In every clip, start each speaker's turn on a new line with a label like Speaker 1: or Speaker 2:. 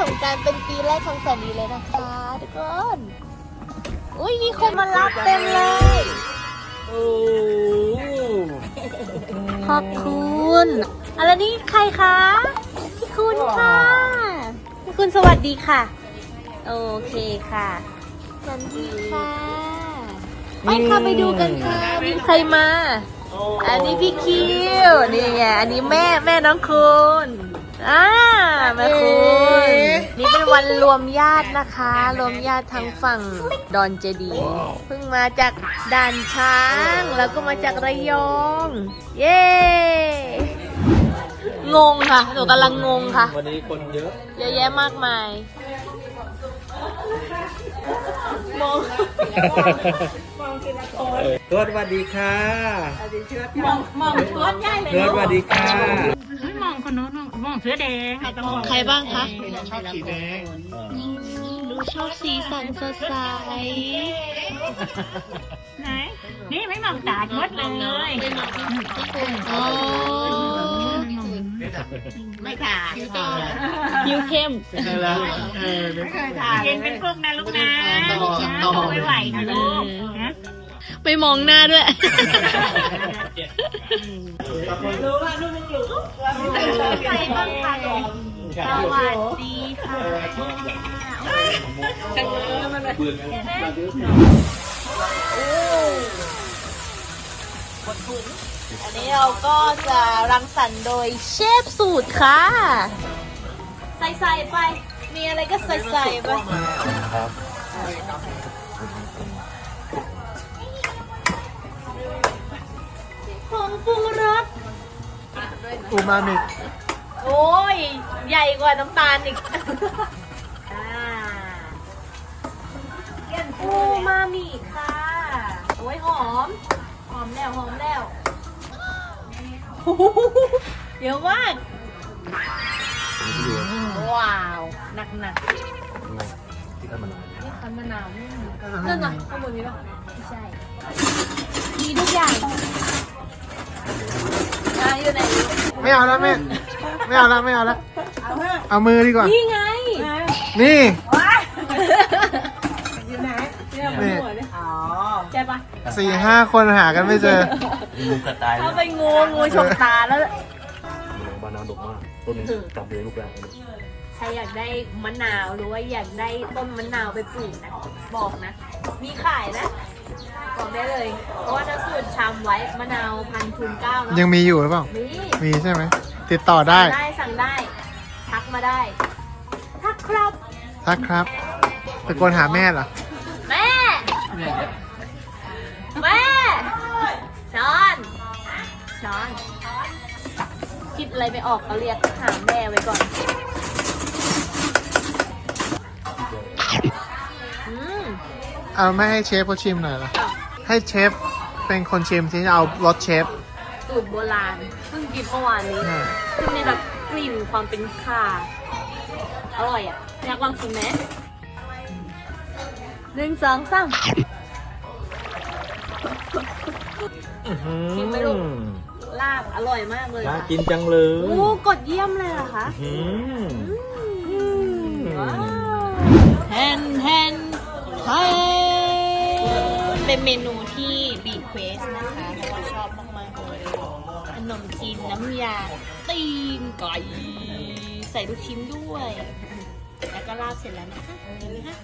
Speaker 1: สงกรารเป็นปีแรกของแสนดีเลยนะคะทุกคน อุ้ยมีคนมารับเต็มเลย
Speaker 2: โอ้
Speaker 1: ขอบคุณอะไรนี่ใครคะพี่คุณค่ะพี่คุณสวัสดีค่ะ โอเคค่ะสวัสดีค่ะไปค่ะไปดูกันค่ะมีใครมา อันนี้พี่คิวนี่ไงอันนี้แม่แม่น้องคุณอ่าแม่คุณ นี่เป็นวันรวมญาตินะคะ รวมญาติทั้งฝั่งดอนเจดีย์เพิ่งมาจากด่านช้าง แล้วก็มาจากระยอง เย้งงค่ะ หนูกำลังงงค่ะ
Speaker 2: วันนี้คนเยอะ
Speaker 1: เยอะแยะมากมายมอง
Speaker 2: ทวดสวัสดีค่ะ
Speaker 3: มองมองเพื่อนใหญ่เลย
Speaker 2: ทวดสวัสดีค่ะ
Speaker 3: มองคนนู้นมองเสื้อแดง
Speaker 1: ใครบ้างคะ
Speaker 3: ชอบสีแดง
Speaker 1: ดูชอบสีสันสดใส
Speaker 3: ไหนนี่ไม่มองตาดมดเลย
Speaker 1: อ๋อ
Speaker 3: ไม่ถ่าย
Speaker 1: คิวเข้ม
Speaker 2: ใช่แล้วเออ
Speaker 3: ไม่เคยถ่ายเย็นเป็นพวกนะลูกนะไม่ไหวนะลูกนะ
Speaker 1: ไปมองหน้าด้วย
Speaker 3: ใครบ้างคะ
Speaker 1: สวัสดีค่ะอั นนี้เราก็จะรังสรรค์โดยเชฟสูตรค่ะ ใส่ใส่ๆไป มีอะไรก็ใส่ใส่ๆไปผงปรุงรส
Speaker 2: อูมามิ
Speaker 1: โอ้ย ใหญ่กว่าน้ำตาลอีกอ่าอูมามิค่ะ โอ้ยหอม หอมแล้วหอมแล้วโอ้โห เยอะมากว้าวหนักหนัก
Speaker 2: ที่กันมานาน
Speaker 1: นี่คันมะนาวนี่นั่นน่ะข้างบนนี้ป่ะไม่ใช่ มีทุกอย่างอะอยู่ไหน
Speaker 4: ไม่เอาแล้วแม่ไม่เอาแล้วไม่เอาแล้วเอามือดีกว่า
Speaker 1: นี่ไง
Speaker 4: นี่
Speaker 3: อยู่ไหน
Speaker 4: นี่
Speaker 3: อ๋อ
Speaker 1: ใช่ปะ
Speaker 4: สี่ห้าคนหากันไม่เจอ
Speaker 2: งูกระต่าย
Speaker 1: เข้าไปงูงูฉกตาแล้ว
Speaker 2: บานาวดกมากต้นนี้จับเลยลูกแรก
Speaker 1: ใครอยากได้มะนาวหรือว่าอยากได้ต้นมะนาวไปปลูกนะ บอกนะ มีขายนะบอกได้เลย เพราะว่าถ้าสูตรชำไว้มะนาวพันคูณเก้าเนาะ
Speaker 4: ยังมีอยู่หรือเปล่า
Speaker 1: มี
Speaker 4: มีใช่ไหม ติดต่อได้
Speaker 1: สั่งได้สั่งได้ ทักมาได้ ทักครับ
Speaker 4: ทักครับตะโกนหาแม่เหรอ
Speaker 1: แม่ แม่ช้อนช้อน คิดอะไรไม่ออกก็เรียกหาแม่ไว้ก่อนอืม
Speaker 4: เอาไม่ให้เชฟเขาชิมหน่อยเหรอให้เชฟเป็นคนชิมที่จะเอารสเชฟ
Speaker 1: สูตรโบราณเพิ่งกินเมื่อวานนี้
Speaker 4: อ่า
Speaker 1: ซึ่งมีแบบกลิ่นความเป็นข่าอร่อยอะอยากลองชิมไหมหนึ่งสองสาม ชิมไหมลูก ลาบอร่อยมากเลย
Speaker 2: น่า
Speaker 1: ค่ะ
Speaker 2: กินจังเลย
Speaker 1: โอ้กดเยี่ยมเลยเหรอคะ
Speaker 2: อืม
Speaker 1: ว้าวแทนแทนไทยเป็นเมนูที่บีเควสนะคะเพราะว่าชอบมาก ๆ เลยขนมจีนน้ำยา ตีนไก่ใส่ลูกชิ้นด้วย แล้วก็ราดเสร็จแล้วนะคะเห็นไหมคะ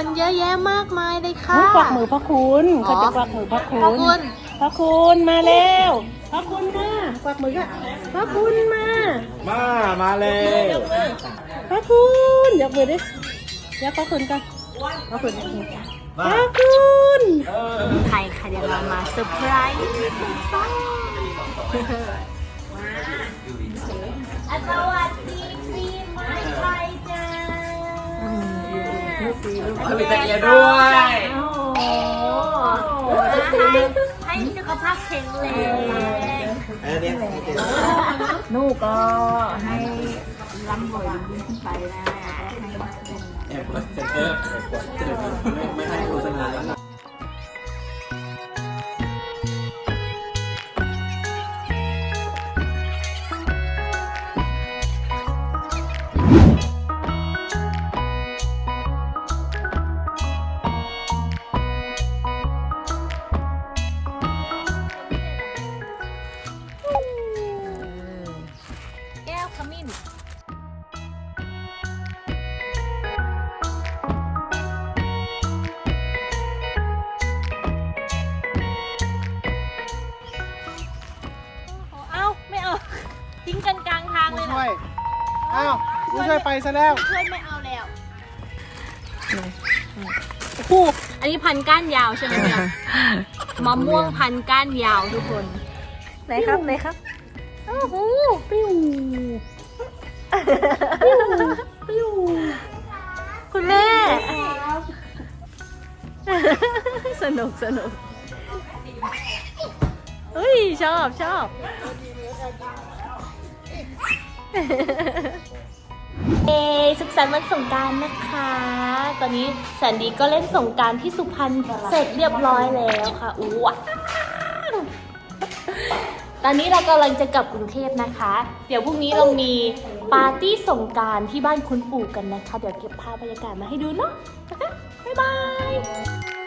Speaker 1: คนเยอะแยะมากมายเลยค่ะ
Speaker 3: กวักมือพระคุณเขาจะกวักมือพระคุ
Speaker 1: ขอบ
Speaker 3: ณ
Speaker 1: คุณ
Speaker 3: พระคุณมาแล้วพระคุณมากวักมือก็พระคุณมา
Speaker 2: มา มาเลย
Speaker 3: พระคุณยกมือดิยกพระคุณกันพระคุณพระคุณ
Speaker 1: ไทยค่ะเดี๋ยวเรามาเซอร์ไพรส์สวัสดี มี
Speaker 2: ตะเกียบด้วย
Speaker 1: โอ้โหให้ให้สุขภาพแข็งแรง
Speaker 2: อันนี้
Speaker 3: หนูก็ให้ร่ำรวยยิ่งขึ้นไปนะ
Speaker 2: แอบไม่ให้โฆษณา
Speaker 1: อ้า
Speaker 4: วผู้ช่วยไปซะแล้ว
Speaker 1: เพื่อนไม่เอาแล้วโอ้โหอันนี้พันก้านยาวใช่ไหมเนี่ยมะม่วงพันก้านยาวทุกคนไหนครับไหนครับโอ้โห
Speaker 3: ปิ้วปิ้ว
Speaker 1: คุณแม่ สนุกสนุกเฮ้ย ชอบชอบเอ สุขสันต์วันสงการนะคะ ตอนนี้แสนดีก็เล่นสงการที่สุพรรณเสร็จเรียบร้อยแล้วค่ะอู้ว้าตอนนี้เรากำลังจะกลับกรุงเทพนะคะ เดี๋ยวพรุ่งนี้เรามีปาร์ตี้สงการที่บ้านคุณปู่กันนะคะ เดี๋ยวเก็บภาพบรรยากาศมาให้ดูเนาะนะคะบ๊ายบาย